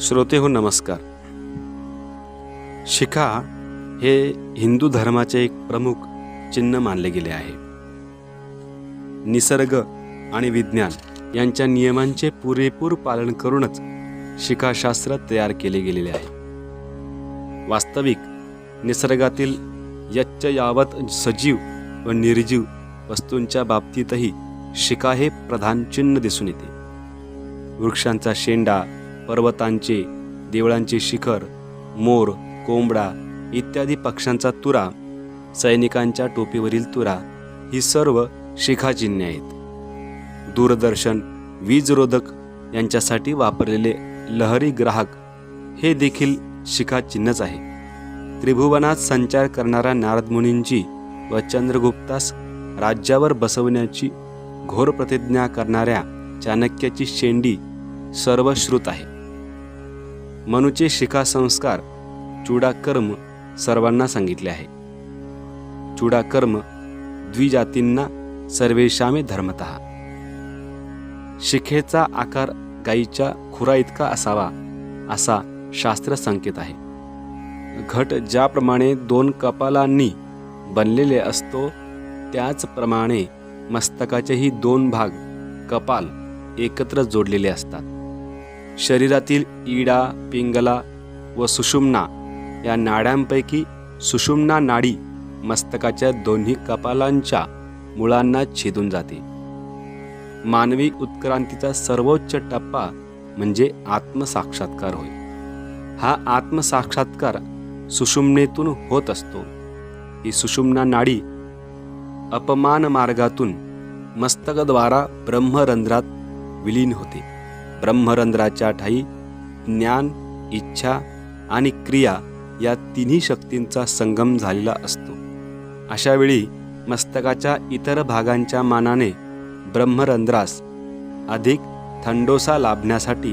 श्रोते हो नमस्कार. शिखा हे हिंदू धर्माचे एक प्रमुख चिन्ह मानले गेले आहे. निसर्ग आणि विज्ञान यांच्या नियमांचे पुरेपूर पालन करूनच शिखाशास्त्र तयार केले गेलेले आहे. वास्तविक निसर्गातील यच्च यावत सजीव व निर्जीव वस्तूंच्या बाबतीतही शिखा हे प्रधान चिन्ह दिसून येते. वृक्षांचा शेंडा पर्वतांचे देवळांचे शिखर मोर कोंबडा इत्यादी पक्ष्यांचा तुरा सैनिकांच्या टोपीवरील तुरा ही सर्व शिखाचिन्हे आहेत. दूरदर्शन वीजरोधक यांच्यासाठी वापरलेले लहरी ग्राहक हे देखील शिखाचिन्हच आहे. त्रिभुवनात संचार करणाऱ्या नारदमुनींची व चंद्रगुप्तास राज्यावर बसवण्याची घोर प्रतिज्ञा करणाऱ्या चाणक्याची शेंडी सर्वश्रुत आहे. मनुचे शिखा संस्कार चूडाकर्म सर्वांना सांगितले आहे. चुडाकर्म द्विजातींना सर्वेशामे धर्मत. शिखेचा आकार गाईच्या खुरा इतका असावा असा शास्त्र संकेत आहे. घट ज्याप्रमाणे दोन कपालांनी बनलेले असतो त्याचप्रमाणे मस्तकाचेही दोन भाग कपाल एकत्र जोडलेले असतात. शरीरातील इडा पिंगला व सुषुम्ना या नाड्यांपैकी सुषुम्ना नाडी मस्तकाच्या दोन्ही कपालांच्या मुळांना छेदून जाते. मानवी उत्क्रांतीचा सर्वोच्च टप्पा म्हणजे आत्मसाक्षात्कार होय. हा आत्मसाक्षात्कार सुषुम्नेतून होत असतो. ही सुषुम्ना नाडी अपमान मार्गातून मस्तकद्वारा ब्रह्मरंध्रात विलीन होते. ब्रह्मरंध्राच्या ठाई ज्ञान इच्छा आणि क्रिया या तिन्ही शक्तींचा संगम झालेला असतो. अशावेळी मस्तकाच्या इतर भागांच्या मानाने ब्रह्मरंध्रास अधिक थंडोसा लाभण्यासाठी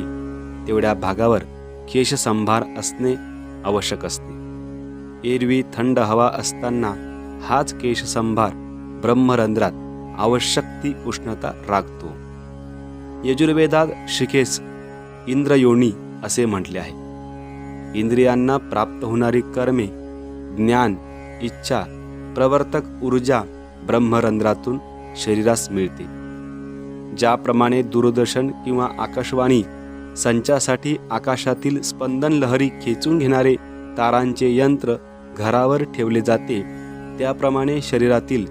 तेवढ्या भागावर केशसंभार असणे आवश्यक असते. एरवी थंड हवा असताना हाच केशसंभार ब्रह्मरंध्रात आवश्यक ती उष्णता राखतो. यजुर्वेदात शिखेस इंद्रयोनी असे म्हटले आहे. इंद्रियांना प्राप्त होणारी कर्मे ज्ञान इच्छा प्रवर्तक ऊर्जा ब्रह्मरंध्रातून शरीरास मिळते. ज्याप्रमाणे दूरदर्शन किंवा आकाशवाणी संचासाठी आकाशातील स्पंदन लहरी खेचून घेणारे तारांचे यंत्र घरावर ठेवले जाते त्याप्रमाणे शरीरातील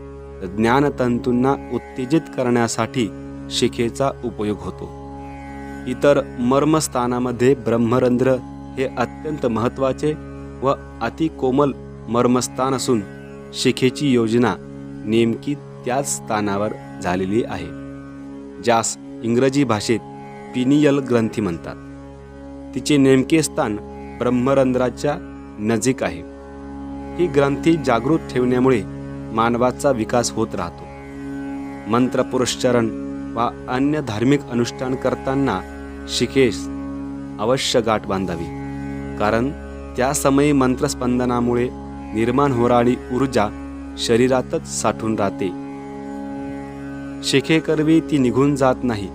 ज्ञानतंतूंना उत्तेजित करण्यासाठी शिखेचा उपयोग होतो. इतर मर्मस्थानामध्ये ब्रह्मरंध्र हे अत्यंत महत्त्वाचे व अतिकोमल मर्मस्थान असून शिखेची योजना नेमकी त्याच स्थानावर झालेली आहे ज्यास इंग्रजी भाषेत पिनियल ग्रंथी म्हणतात. तिचे नेमके स्थान ब्रह्मरंध्राच्या नजीक आहे. ही ग्रंथी जागृत ठेवण्यामुळे मानवाचा विकास होत राहतो. मंत्रपुरश्चरण वा अन्य धार्मिक अनुष्ठान करताना शिखेस अवश्य गाठ बांधावी. कारण त्या समयी मंत्रस्पंदनामुळे निर्माण होणारी ऊर्जा शरीरातच साठून राहते. शिखेकरवी ती निघून जात नाही.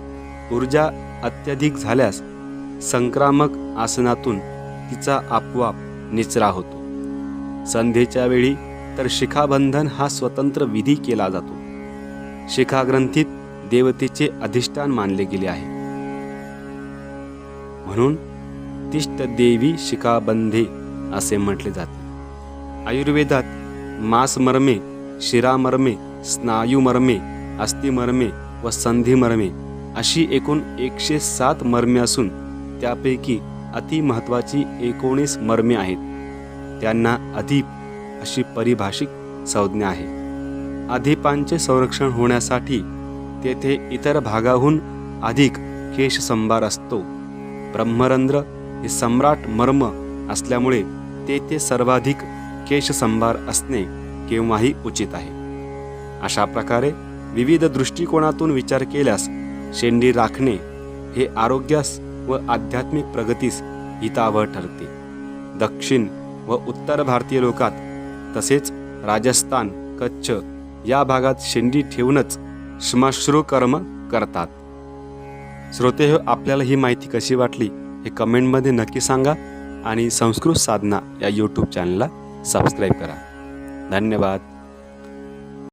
ऊर्जा अत्यधिक झाल्यास संक्रामक आसनातून तिचा आपोआप निचरा होतो. संध्येच्या वेळी तर शिखाबंधन हा स्वतंत्र विधी केला जातो. शिखाग्रंथीत देवतेचे अधिष्ठान मानले गेले आहे. म्हणून तिष्ट देवी शिखाबंधे असे म्हटले जाते. आयुर्वेदात मासमर्मे शिरामर्मे स्नायुमर्मे अस्थिमर्मे व संधिमर्मे अशी एकूण एकशे सात मर्मे असून त्यापैकी अतिमहत्वाची एकोणीस मर्मे आहेत. त्यांना अधिप अशी परिभाषिक संज्ञा आहे. अधिपांचे संरक्षण होण्यासाठी तेथे इतर भागाहून अधिक केशसंभार असतो. ब्रह्मरंध्र हे सम्राट मर्म असल्यामुळे तेथे सर्वाधिक केशसंभार असणे केव्हाही उचित आहे. अशा प्रकारे विविध दृष्टिकोनातून विचार केल्यास शेंडी राखणे हे आरोग्यास व आध्यात्मिक प्रगतीस हितावह ठरते. दक्षिण व उत्तर भारतीय लोकात तसेच राजस्थान कच्छ या भागात शेंडी ठेवूनच श्मश्रू कर्म करतात. श्रोते हो आपल्याला ही माहिती कशी वाटली हे कमेंटमध्ये नक्की सांगा आणि संस्कृत साधना या यूट्यूब चॅनलला सबस्क्राईब करा. धन्यवाद.